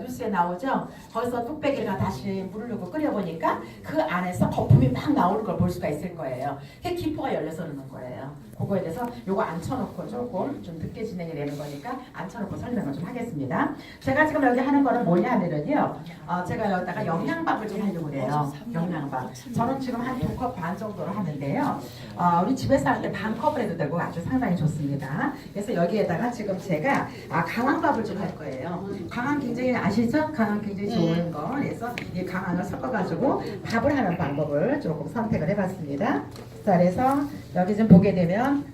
뉴스에 나오죠. 거기서 뚝배기가 다시 물을 넣고 끓여보니까 그 안에서 거품이 막 나오는 걸 볼 수가 있을 거예요. 그게 기포가 열려서 그러는 거예요. 그거에 대해서 요거 앉혀놓고 조금 좀 늦게 진행이 되는 거니까 앉혀놓고 설명을 좀 하겠습니다. 제가 지금 여기 하는 거는 뭐냐면은요. 어, 제가 여기다가 영양밥을 좀 하려고 그래요. 영양 밥. 저는 지금 한 두 컵 반 정도로 하는데요. 어, 우리 집에서 할 때 반 컵을 해도 되고 아주 상당히 좋습니다. 그래서 여기에다가 지금 제가 아, 강황밥을 좀 할 거예요. 강황 굉장히 아시죠? 강황 굉장히 좋은 거. 그래서 이 강황을 섞어가지고 밥을 하는 방법을 조금 선택을 해봤습니다. 자, 그래서 여기 좀 보게 되면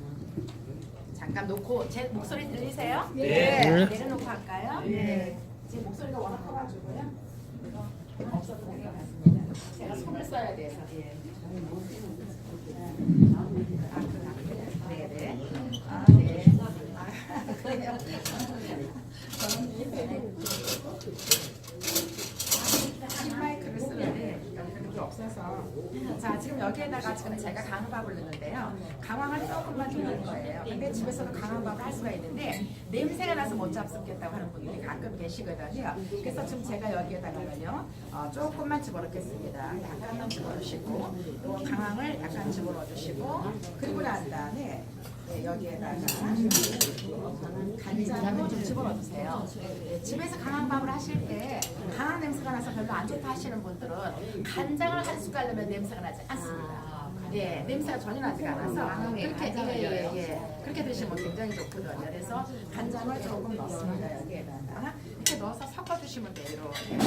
잠깐 놓고 제 목소리 들리세요? 네. 내려놓고 할까요? 네. 제 목소리가 워낙 커가지고요. 없어도 될것 같습니다. 제가 손을 써야 돼서. 예. 아, 그 네, 네. 아, 네. 아, 그래요. 저는 한 마이크를 쓰는데 여기가 그게 없어서 자 지금 여기에다가 지금 제가 강황밥을 넣는데요. 강황을 조금만 좀 넣을 거예요. 근데 집에서도 강황밥을 할 수가 있는데 냄새가 나서 못 잡수겠다고 하는 분들이 가끔 계시거든요. 그래서 지금 제가 여기에다가는요 어, 조금만 집어넣겠습니다. 약간만 집어넣으시고 또 강황을 약간 집어넣어 주시고 그리고 난 다음에 네, 여기에다가 간장도 좀 집어넣어 주세요. 네, 집에서 강황밥을 하실 때 나서 별로 안 좋다 하시는 분들은 간장을 한 숟갈 넣으면 냄새가 나지 않습니다. 예, 냄새가 전혀 나지가 않아서 그렇게 예, 예, 예. 그렇게 드시면 굉장히 좋거든요. 그래서 간장을 조금 넣습니다. 여기에다가 이렇게 넣어서 섞어 주시면 돼요. 이렇게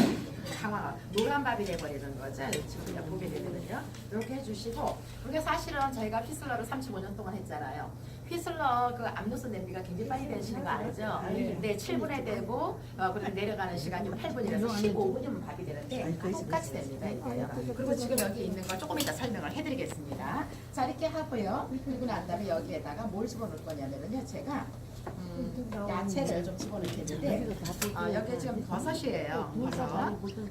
강화 노란 밥이 돼버리는 거죠. 지금 보게 되면요. 이렇게 해주시고 이게 사실은 저희가 휘슬러를 35년 동안 했잖아요. 휘슬러 그 압력솥 냄비가 굉장히 빨리 되시는 거 알죠? 네, 7분에 되고 어, 그리고 내려가는 시간이 8분이라서 15분이면 밥이 되는데 똑같이 됩니다. 이게요. 그리고 지금 여기 있는 거 조금 이따 설명을 해드리겠습니다. 자 이렇게 하고요. 그리고 난 다음에 여기에다가 뭘 집어넣을 거냐면요. 제가 음, 야채를 좀 집어넣을 텐데 어, 여기 지금 버섯이에요. 버섯.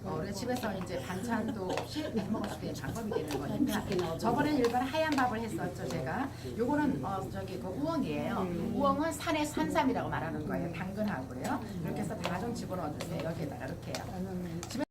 어, 우리 집에서 이제 반찬도 없이 해 먹을 수 있는 방법이 되는 거니까 저번에 일반 하얀 밥을 했었죠 제가. 요거는 어, 저기 그 우엉이에요. 우엉은 산의 산삼이라고 말하는 거예요. 당근하고요. 이렇게 해서 다 좀 집어넣어 주세요. 여기에다가 이렇게요.